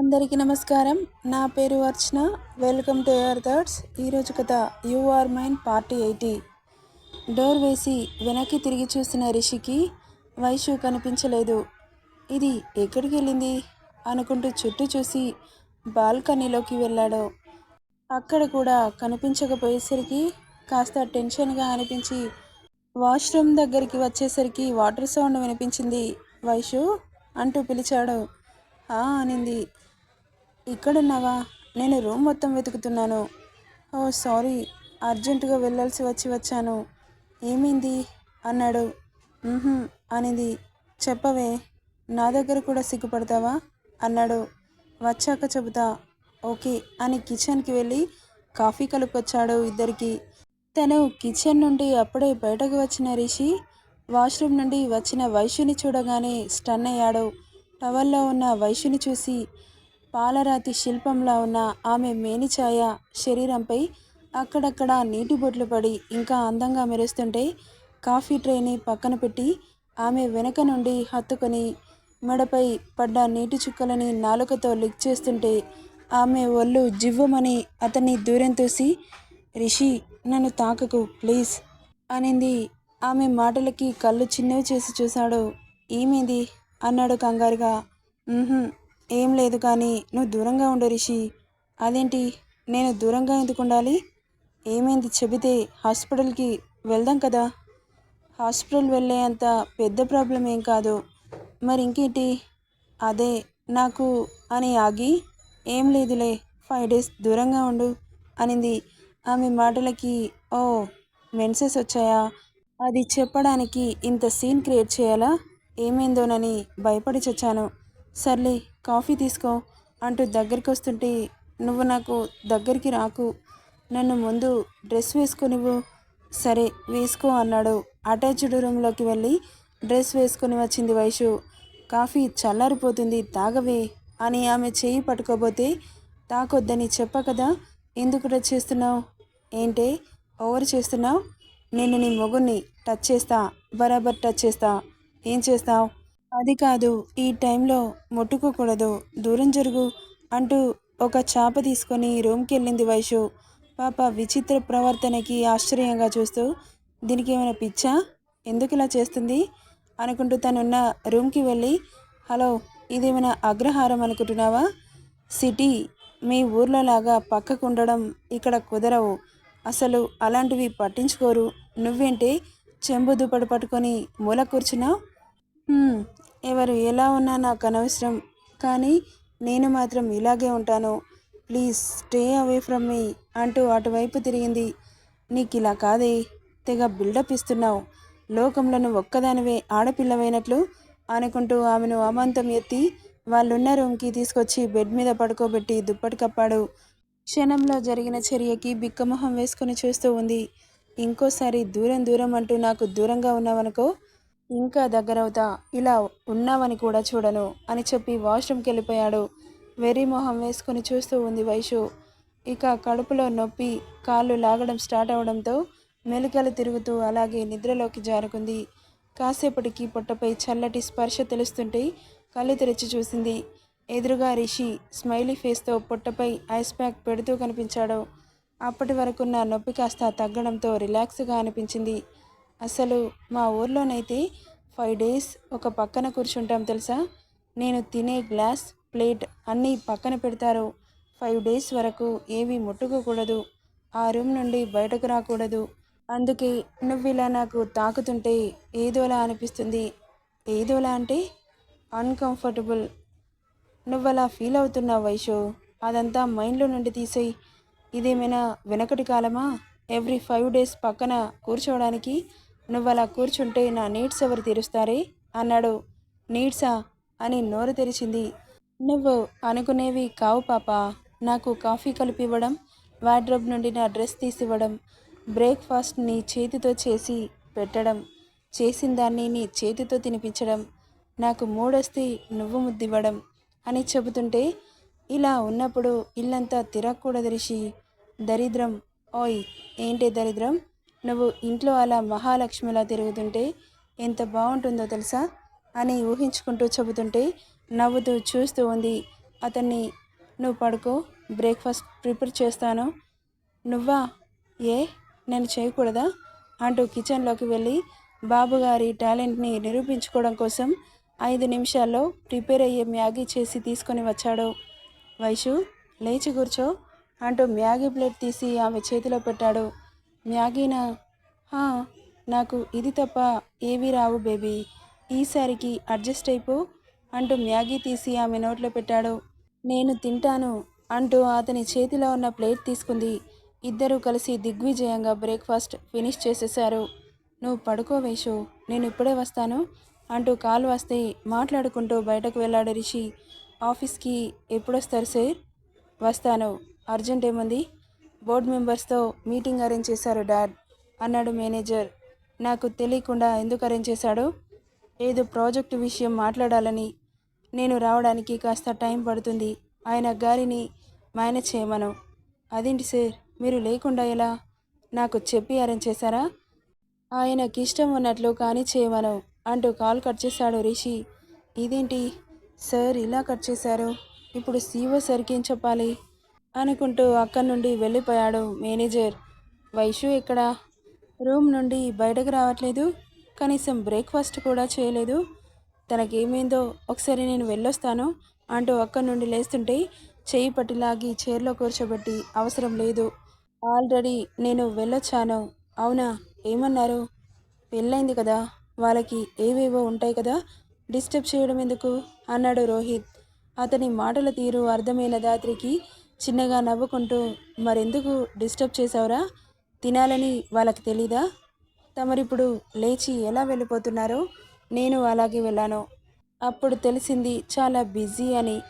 అందరికీ నమస్కారం. నా పేరు Archana. Welcome to your thirds ఈరోజు కథ you are mine part eighty. Door వేసి వెనక్కి తిరిగి చూసిన రిషికి వైషు కనిపించలేదు. ఇది ఎక్కడికి వెళ్ళింది? అనుకుంటూ చుట్టూ చూసి బాల్కనీలోకి వెళ్ళాడు. అక్కడ కూడా కనిపించకపోయేసరికి కాస్త టెన్షన్గా అనిపించి వాష్రూమ్ దగ్గరికి వచ్చేసరికి వాటర్ సౌండ్ వినిపించింది. వైషు అంటూ పిలిచాడు. ఆ అనింది. ఇక్కడున్నావా? నేను రూమ్ మొత్తం వెతుకుతున్నాను. Oh sorry. అర్జెంటుగా వెళ్ళాల్సి వచ్చి వచ్చాను. ఏమైంది? అన్నాడు. అనేది. చెప్పవే నా దగ్గర కూడా సిగ్గుపడతావా? అన్నాడు. వచ్చాక చెబుతా. ఓకే అని కిచెన్కి వెళ్ళి కాఫీ కలుపుకొచ్చాడు ఇద్దరికి. తను కిచెన్ నుండి అప్పుడే బయటకు వచ్చిన రిషి వాష్రూమ్ నుండి వచ్చిన వైశ్యుని చూడగానే స్టన్ అయ్యాడు. టవల్లో ఉన్న వైశ్యుని చూసి పాలరాతి శిల్పంలా ఉన్న ఆమె మేనిఛాయ శరీరంపై అక్కడక్కడ నీటి బొట్లు పడి ఇంకా అందంగా మెరుస్తుంటే కాఫీ ట్రేని పక్కన పెట్టి ఆమె వెనక నుండి హత్తుకొని మెడపై పడ్డ నీటి చుక్కలని నాలుకతో లిక్ చేస్తుంటే ఆమె ఒళ్ళు జివ్వమని అతన్ని దూరం తోసి రిషి నన్ను తాకకు ప్లీజ్ అనింది. ఆమె మాటలకి కళ్ళు చిన్నవి చేసి చూశాడు. ఏమైంది? అన్నాడు కంగారుగా. ఏం లేదు కానీ నువ్వు దూరంగా ఉండు రిషి. అదేంటి? నేను దూరంగా ఎందుకు ఉండాలి? ఏమైంది చెబితే హాస్పిటల్కి వెళ్దాం కదా. హాస్పిటల్ వెళ్ళే అంత పెద్ద ప్రాబ్లం ఏం కాదు. మరి ఇంకేంటి అదే నాకు అని ఆగి ఏం లేదులే ఫైవ్ డేస్ దూరంగా ఉండు అనింది. ఆమె మాటలకి ఓ మెన్సెస్ వచ్చాయా? అది చెప్పడానికి ఇంత సీన్ క్రియేట్ చేయాలా? ఏమైందోనని భయపడి చచ్చాను. సర్లే కాఫీ తీసుకో అంటూ దగ్గరికి వస్తుంటే నువ్వు నాకు దగ్గరికి రాకు. నన్ను ముందు డ్రెస్ వేసుకునివ్వు సరే వేసుకో అన్నాడు. అటాచ్డ్ రూమ్లోకి వెళ్ళి డ్రెస్ వేసుకొని వచ్చింది వైషు. కాఫీ చల్లారిపోతుంది తాగవే అని ఆమె చేయి పట్టుకోబోతే తాకొద్దని చెప్పకదా ఎందుకు టచ్ చేస్తున్నావు? ఏంటే ఓవర్ చేస్తున్నావు? నేను నీ మొగుణ్ణి టచ్ చేస్తా బరాబర్ టచ్ చేస్తా. ఏం చేస్తావు? అది కాదు ఈ టైంలో ముట్టుకోకూడదు దూరం జరుగు అంటూ ఒక చాప తీసుకొని రూమ్కి వెళ్ళింది వైషు. పాప విచిత్ర ప్రవర్తనకి ఆశ్చర్యంగా చూస్తూ దీనికి ఏమైనా పిచ్చా? ఎందుకు ఇలా చేస్తుంది? అనుకుంటూ తనున్న రూమ్కి వెళ్ళి హలో ఇదేమైనా అగ్రహారం అనుకుంటున్నావా? సిటీ మీ ఊర్లో లాగా పక్కకు ఉండడం ఇక్కడ కుదరవు. అసలు అలాంటివి పట్టించుకోరు. నువ్వేంటి చెంబు దుప్పటి పట్టుకొని మూల కూర్చున్నావు? ఎవరు ఎలా ఉన్నా నాకు అనవసరం కానీ నేను మాత్రం ఇలాగే ఉంటాను. Please stay away from me అంటూ అటువైపు తిరిగింది. నీకు ఇలా కాదే తెగ బిల్డప్ ఇస్తున్నావు. లోకంలోను ఒక్కదానివే ఆడపిల్లవైనట్లు అనుకుంటూ ఆమెను అమాంతం ఎత్తి వాళ్ళున్న రూమ్కి తీసుకొచ్చి బెడ్ మీద పడుకోబెట్టి దుప్పటి కప్పాడు క్షణంలో జరిగిన చర్యకి బిక్కమొహం వేసుకొని చూస్తూ ఉంది. ఇంకోసారి దూరం దూరం అంటూ నాకు దూరంగా ఉన్నావనుకో ఇంకా దగ్గరవుతా ఇలా ఉన్నావని కూడా చూడను అని చెప్పి వాష్రూమ్కి వెళ్ళిపోయాడు. వెర్రి మొహం వేసుకొని చూస్తూ ఉంది వైషు. ఇక కడుపులో నొప్పి కాళ్ళు లాగడం స్టార్ట్ అవడంతో మెలికలు తిరుగుతూ అలాగే నిద్రలోకి జారుకుంది. కాసేపటికి పొట్టపై చల్లటి స్పర్శ తెలుస్తుంటే కళ్ళు తెరిచి చూసింది. ఎదురుగా రిషి స్మైలీ ఫేస్తో పొట్టపై ఐస్ ప్యాక్ పెడుతూ కనిపించాడు. అప్పటి వరకున్న నొప్పి కాస్త తగ్గడంతో రిలాక్స్గా అనిపించింది. అసలు మా ఊర్లోనైతే ఫైవ్ డేస్ ఒక పక్కన కూర్చుంటాం తెలుసా? నేను తినే గ్లాస్ ప్లేట్ అన్నీ పక్కన పెడతారు. ఫైవ్ డేస్ వరకు ఏవి ముట్టుకోకూడదు. ఆ రూమ్ నుండి బయటకు రాకూడదు. అందుకే నువ్వు ఇలా నాకు తాకుతుంటే ఏదోలా అనిపిస్తుంది. ఏదోలా అంటే అన్కంఫర్టబుల్ నువ్వలా ఫీల్ అవుతున్నావు వైషు. అదంతా మైండ్లో నుండి తీసేయి. ఇదేమైనా వెనకటి కాలమా? ఎవ్రీ ఫైవ్ డేస్ పక్కన కూర్చోవడానికి నువ్వు అలా కూర్చుంటే నా నీడ్స్ ఎవరు తీరుస్తారే? అన్నాడు. నీడ్సా? అని నోరు తెరిచింది. నువ్వు అనుకునేవి కావు పాప. నాకు కాఫీ కలిపి ఇవ్వడం వార్డ్రోబ్ నుండి నా డ్రెస్ తీసివ్వడం బ్రేక్ఫాస్ట్ నీ చేతితో చేసి పెట్టడం చేసిన దాన్ని నీ చేతితో తినిపించడం నాకు మూడొస్తే నువ్వు ముద్దివ్వడం అని చెబుతుంటే ఇలా ఉన్నప్పుడు ఇల్లంతా తిరగకూడదు రిషి దరిద్రం. ఓయ్ ఏంటి దరిద్రం? నువ్వు ఇంట్లో అలా మహాలక్ష్మిలా తిరుగుతుంటే ఎంత బాగుంటుందో తెలుసా? అని ఊహించుకుంటూ చెబుతుంటే నవ్వుతూ చూస్తూ ఉంది. అతన్ని నువ్వు పడుకో బ్రేక్ఫాస్ట్ ప్రిపేర్ చేస్తాను. నువ్వా? ఏ? నేను చేయకూడదా? అంటూ కిచెన్లోకి వెళ్ళి బాబుగారి టాలెంట్ని నిరూపించుకోవడం కోసం ఐదు నిమిషాల్లో ప్రిపేర్ అయ్యే మ్యాగీ చేసి తీసుకొని వచ్చాడు. వైషు లేచి కూర్చో అంటూ మ్యాగీ ప్లేట్ తీసి ఆమె చేతిలో పెట్టాడు. మ్యాగీనా? "హా, నాకు ఇది తప్ప ఏవి రావు బేబీ. ఈసారికి అడ్జస్ట్ అయిపో అంటూ మ్యాగీ తీసి ఆమె నోట్లో పెట్టాడు. నేను తింటాను అంటూ అతని చేతిలో ఉన్న ప్లేట్ తీసుకుంది. ఇద్దరూ కలిసి దిగ్విజయంగా బ్రేక్ఫాస్ట్ ఫినిష్ చేసేశారు. నువ్వు పడుకో వేషు నేను ఇప్పుడే వస్తాను అంటూ కాల్ వస్తే మాట్లాడుకుంటూ బయటకు వెళ్ళాడు రిషి. ఆఫీస్కి ఎప్పుడొస్తారు సార్? వస్తాను. అర్జెంట్ ఏముంది? బోర్డ్ మెంబర్స్తో మీటింగ్ అరేంజ్ చేశారు డాడ్ అన్నాడు మేనేజర్. నాకు తెలియకుండా ఎందుకు అరేంజ్ చేశాడు? ఏదో ప్రాజెక్టు విషయం మాట్లాడాలని నేను రావడానికి కాస్త టైం పడుతుంది. ఆయన గారిని మేనేజ్ చేయమను. అదేంటి సార్? మీరు లేకుండా ఎలా? నాకు చెప్పి అరేంజ్ చేశారా? ఆయనకి ఇష్టం ఉన్నట్లు కానీ చేయమను అంటూ కాల్ కట్ చేశాడు రిషి. ఇదేంటి? సార్ ఇలా కట్ చేశారు. ఇప్పుడు సీఓ సార్కి ఏం చెప్పాలి? అనుకుంటూ అక్కడి నుండి వెళ్ళిపోయాడు మేనేజర్. వైషు ఎక్కడ రూమ్ నుండి బయటకు రావట్లేదు. కనీసం బ్రేక్ఫాస్ట్ కూడా చేయలేదు. తనకేమైందో ఒకసారి నేను వెళ్ళొస్తాను అంటూ అక్కడి నుండి లేస్తుంటే చేయి పట్టి లాగి చైర్లో కూర్చోబెట్టి అవసరం లేదు. ఆల్రెడీ నేను వెళ్ళొచ్చాను. అవునా? ఏమన్నారు? పెళ్ళైంది కదా? వాళ్ళకి ఏవేవో ఉంటాయి కదా? డిస్టర్బ్ చేయడం ఎందుకు? అన్నాడు రోహిత్. అతని మాటల తీరు అర్థమైన దాత్రికి చిన్నగా నవ్వుకుంటూ మరెందుకు డిస్టర్బ్ చేశావురా? తినాలని వాళ్ళకి తెలీదా? తమరిప్పుడు లేచి ఎలా వెళ్ళిపోతున్నారో? నేను అలాగే వెళ్ళాను. అప్పుడు తెలిసింది చాలా బిజీ అని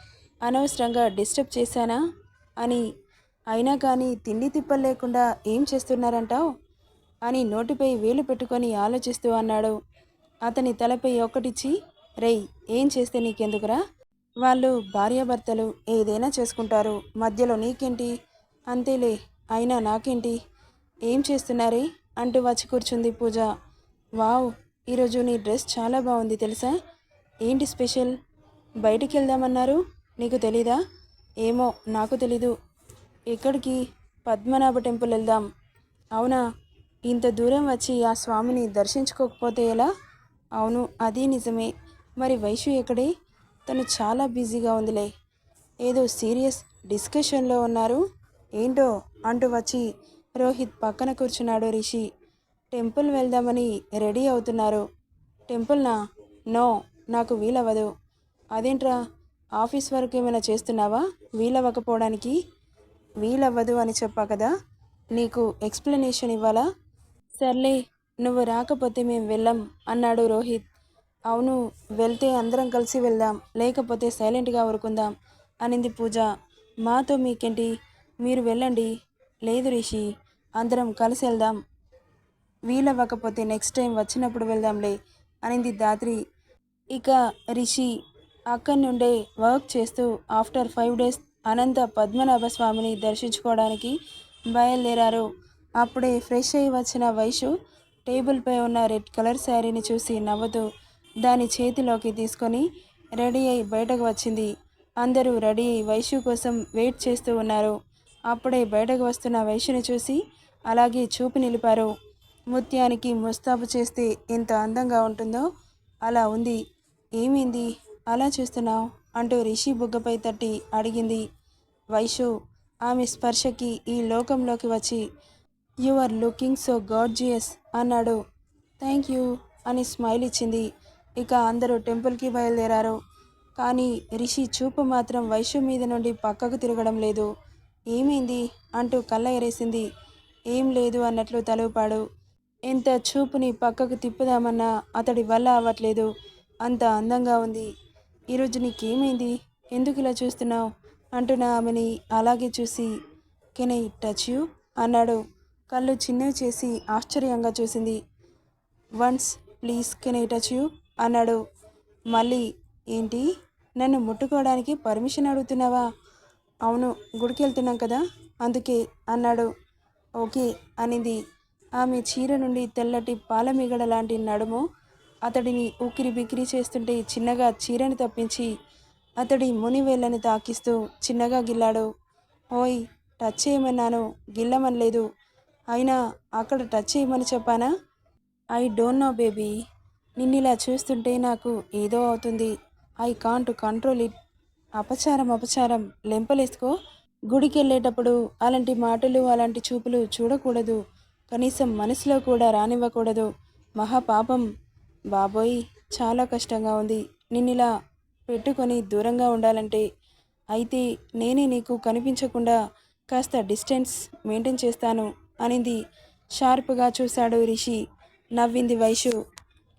అనవసరంగా డిస్టర్బ్ చేశానా? అని అయినా కానీ తిండి తిప్పలు లేకుండా ఏం చేస్తున్నారంటావు అని నోటిపై వేలు పెట్టుకొని ఆలోచిస్తూ అన్నాడు. అతని తలపై ఒకటిచ్చి రేయ్ ఏం చేస్తే నీకెందుకురా? వాళ్ళు భార్యాభర్తలు ఏదైనా చేసుకుంటారు. మధ్యలో నీకేంటి? అంతేలే అయినా నాకేంటి? ఏం చేస్తున్నారే? అంటూ వచ్చి కూర్చుంది పూజ. వావ్ ఈరోజు నీ డ్రెస్ చాలా బాగుంది తెలుసా? ఏంటి స్పెషల్? బయటికి వెళ్దామన్నారు? నీకు తెలీదా? ఏమో నాకు తెలీదు. ఎక్కడికి? పద్మనాభ టెంపుల్ వెళ్దాం. అవునా? ఇంత దూరం వచ్చి ఆ స్వామిని దర్శించుకోకపోతే ఎలా? అవును అది నిజమే. మరి వైషు ఎక్కడే? తను చాలా బిజీగా ఉందిలే. ఏదో సీరియస్ డిస్కషన్లో ఉన్నారు. ఏంటో అంటూ వచ్చి రోహిత్ పక్కన కూర్చున్నాడు రిషి. టెంపుల్ వెళ్దామని రెడీ అవుతున్నారు. టెంపుల్నా నో? నాకు వీలవ్వదు. అదేంట్రా? ఆఫీస్ వర్క్ ఏమైనా చేస్తున్నావా? వీలవ్వకపోవడానికి? వీలవ్వదు అని చెప్పా కదా? నీకు ఎక్స్ప్లెనేషన్ ఇవ్వాలా? సర్లే నువ్వు రాకపోతే మేము వెళ్ళం అన్నాడు రోహిత్. అవును వెళ్తే అందరం కలిసి వెళ్దాం లేకపోతే సైలెంట్గా ఊరుకుందాం అనింది పూజ. మాతో మీకేంటి? మీరు వెళ్ళండి. లేదు రిషి అందరం కలిసి వెళ్దాం. వీలవ్వకపోతే నెక్స్ట్ టైం వచ్చినప్పుడు వెళ్దాంలే అనింది దాత్రి. ఇక రిషి అక్కడి నుండే వర్క్ చేస్తూ after five days Ananta Padmanabha స్వామిని దర్శించుకోవడానికి బయలుదేరారు. అప్పుడే ఫ్రెష్ అయి వచ్చిన వైషు టేబుల్పై ఉన్న రెడ్ కలర్ శారీని చూసి నవ్వుతూ దాని చేతిలోకి తీసుకొని రెడీ అయి బయటకు వచ్చింది. అందరూ రెడీ అయి వైశ్యు కోసం వెయిట్ చేస్తూ ఉన్నారు. అప్పుడే బయటకు వస్తున్న వైశ్యుని చూసి అలాగే చూపు నిలిపారు. ముత్యానికి ముస్తాబు చేస్తే ఎంత అందంగా ఉంటుందో అలా ఉంది. ఏమైంది? అలా చూస్తున్నావు? అంటూ రిషి బుగ్గపై తట్టి అడిగింది. వైషు ఆమె స్పర్శకి ఈ లోకంలోకి వచ్చి you are looking so gorgeous అన్నాడు. థ్యాంక్ యూ అని స్మైల్ ఇచ్చింది. ఇక అందరూ టెంపుల్కి బయలుదేరారు. కానీ రిషి చూపు మాత్రం వైశ్య మీద నుండి పక్కకు తిరగడం లేదు. ఏమైంది? అంటూ కళ్ళ ఎరేసింది. ఏం లేదు అన్నట్లు తలూపాడు. ఎంత చూపుని పక్కకు తిప్పుదామన్నా అతడి వల్ల అవ్వట్లేదు. అంత అందంగా ఉంది. ఈరోజు నీకేమైంది? ఎందుకు ఇలా చూస్తున్నావు? అంటున్న ఆమెని అలాగే చూసి కెన్ ఐ టచ్ యూ? అన్నాడు. కళ్ళు చిన్నవి చేసి ఆశ్చర్యంగా చూసింది. Once please can I touch you? అన్నాడు. మళ్ళీ ఏంటి? నన్ను ముట్టుకోవడానికి పర్మిషన్ అడుగుతున్నావా? అవును గుడికి వెళ్తున్నాం కదా అందుకే అన్నాడు. ఓకే అనింది. ఆమె చీర నుండి తెల్లటి పాలమిగడ లాంటి నడుము అతడిని ఉక్కిరి బిక్కిరి చేస్తుంటే చిన్నగా చీరని తప్పించి అతడి మునివేళ్ళని తాకిస్తూ చిన్నగా గిల్లాడు. ఓయ్ టచ్ చేయమన్నాను గిల్లమనలేదు. అయినా అక్కడ టచ్ చేయమని చెప్పానా? I don't know baby. నిన్నిలా చూస్తుంటే నాకు ఏదో అవుతుంది. I can't control it. అపచారం అపచారం. లెంపలేసుకో. గుడికి వెళ్ళేటప్పుడు అలాంటి మాటలు అలాంటి చూపులు చూడకూడదు. కనీసం మనసులో కూడా రానివ్వకూడదు. మహాపాపం బాబోయ్ చాలా కష్టంగా ఉంది. నిన్నిలా పెట్టుకొని దూరంగా ఉండాలంటే అయితే నేనే నీకు కనిపించకుండా కాస్త డిస్టెన్స్ మెయింటైన్ చేస్తాను అనింది. షార్ప్గా చూశాడు రిషి. నవ్వింది వైషు.